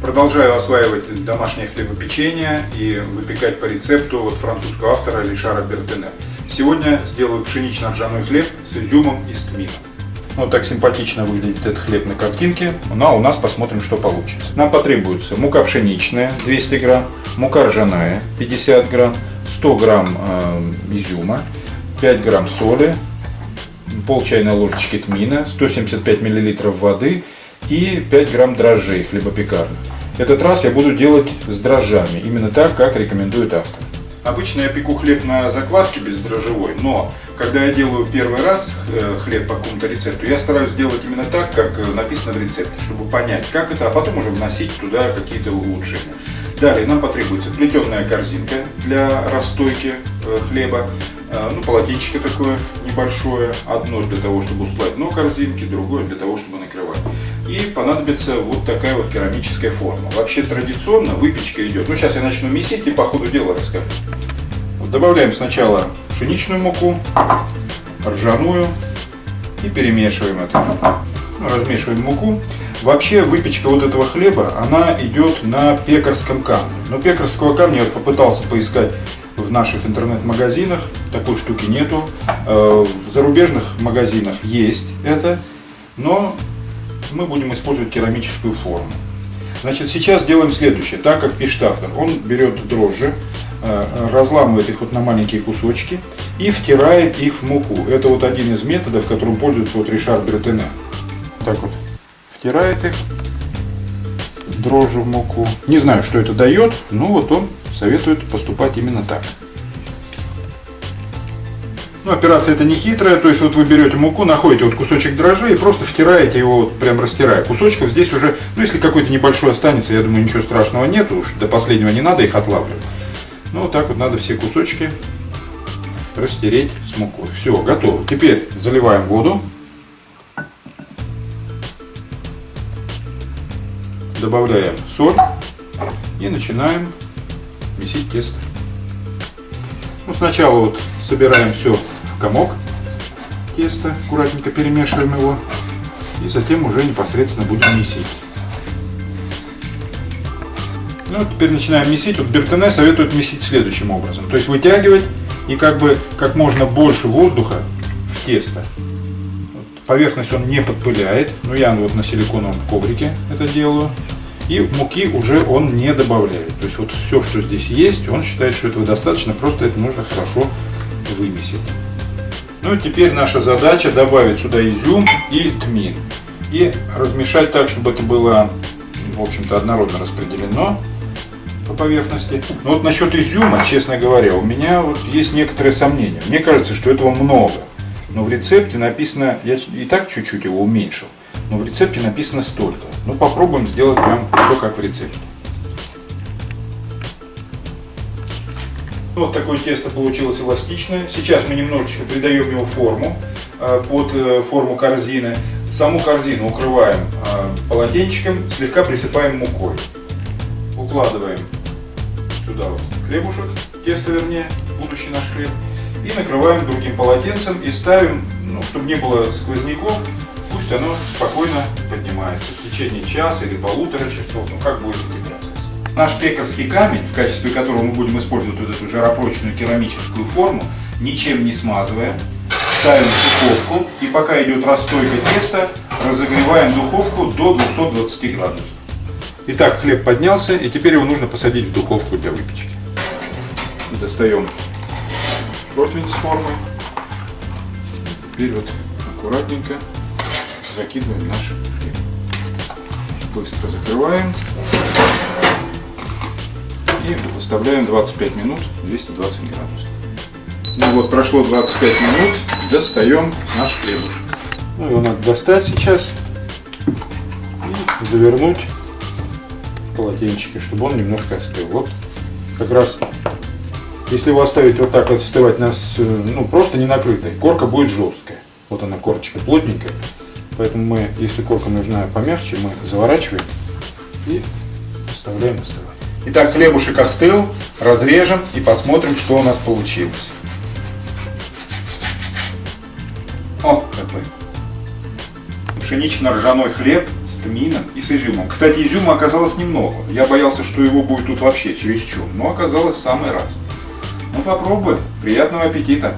Продолжаю осваивать домашнее хлебопечение и выпекать по рецепту вот французского автора Лишара Бертене. Сегодня сделаю пшенично-ржаной хлеб с изюмом и с тмином. Вот так симпатично выглядит этот хлеб на картинке. Ну а у нас посмотрим, что получится. Нам потребуется мука пшеничная 200 грамм, мука ржаная 50 грамм, 100 грамм э, изюма, 5 грамм соли, пол чайной ложечки тмина, 175 миллилитров воды и 5 грамм дрожжей хлебопекарных. Этот раз я буду делать с дрожжами, именно так, как рекомендует автор. Обычно я пеку хлеб на закваске бездрожжевой, но когда я делаю первый раз э, хлеб по какому-то рецепту, я стараюсь сделать именно так, как э, написано в рецепте, чтобы понять, как это, а потом уже вносить туда какие-то улучшения. Далее нам потребуется плетеная корзинка для расстойки э, хлеба, ну, полотенчико такое небольшое, одно для того, чтобы услать дно корзинки, другое для того, чтобы накрывать. И понадобится вот такая вот керамическая форма. Вообще традиционно выпечка идет. Ну, сейчас я начну месить и по ходу дела расскажу. Добавляем сначала пшеничную муку, ржаную и перемешиваем это. Ну, размешиваем муку. Вообще выпечка вот этого хлеба, она идет на пекарском камне. Но пекарского камня я попытался поискать в наших интернет-магазинах, такой штуки нету. Э, в зарубежных магазинах есть это, но мы будем использовать керамическую форму. Значит, сейчас делаем следующее. Так как пишет автор, он берет дрожжи, Э, разламывает их вот на маленькие кусочки и втирает их в муку. Это вот один из методов, которым пользуется вот Ришар Бертене. Так вот, втирает их, дрожжи в муку. Не знаю, что это дает, но вот он советует поступать именно так. Ну, операция это не хитрая, то есть вот вы берете муку, находите вот кусочек дрожжей и просто втираете его, вот прям растирая. Кусочков здесь уже, ну если какой-то небольшой останется, я думаю, ничего страшного нету, уж до последнего не надо их отлавливать. Ну, вот так вот надо все кусочки растереть с мукой. Все, готово. Теперь заливаем воду. Добавляем соль и начинаем месить тесто. Ну, сначала вот собираем все в комок теста, аккуратненько перемешиваем его и затем уже непосредственно будем месить. Ну, теперь начинаем месить. Вот Бертене советует месить следующим образом. То есть вытягивать и как бы как можно больше воздуха в тесто. Поверхность он не подпыляет. Ну, я вот на силиконовом коврике это делаю. И муки уже он не добавляет. То есть вот все, что здесь есть, он считает, что этого достаточно, просто это нужно хорошо вымесить. Ну и теперь наша задача добавить сюда изюм и тмин. И размешать так, чтобы это было, в общем-то, однородно распределено по поверхности. Но вот насчет изюма, честно говоря, у меня вот есть некоторые сомнения. Мне кажется, что этого много. Но в рецепте написано, я и так чуть-чуть его уменьшил, но в рецепте написано столько. Ну попробуем сделать прям все как в рецепте. Вот такое тесто получилось эластичное. Сейчас мы немножечко придаем его форму э, под э, форму корзины. Саму корзину укрываем э, полотенчиком, слегка присыпаем мукой. Укладываем сюда вот хлебушек, тесто вернее, будущий наш хлеб, и накрываем другим полотенцем и ставим, ну, чтобы не было сквозняков, пусть оно спокойно поднимается в течение часа или полутора часов, ну как будет процесс. Наш пекарский камень, в качестве которого мы будем использовать вот эту жаропрочную керамическую форму, ничем не смазывая, ставим в духовку и пока идет расстойка теста, разогреваем духовку до 220 градусов. Итак, хлеб поднялся, и теперь его нужно посадить в духовку для выпечки. Достаем противень с формой. Теперь вот аккуратненько закидываем наш хлеб. Быстро закрываем. И выставляем 25 минут 220 градусов. Ну вот, прошло 25 минут, достаем наш хлебушек. Ну его надо достать сейчас и завернуть полотенчике, чтобы он немножко остыл. Вот как раз, если его оставить вот так вот остывать, нас, ну, просто не накрытой, корка будет жесткая. Вот она корочка плотненькая. Поэтому мы, если корка нужна помягче, мы заворачиваем и оставляем остывать. Итак, хлебушек остыл, разрежем и посмотрим, что у нас получилось. О, какой! Пшенично-ржаной хлеб с тмином и с изюмом. Кстати, изюма оказалось немного. Я боялся, что его будет тут вообще чересчур, но оказалось в самый раз. Ну попробуем. Приятного аппетита!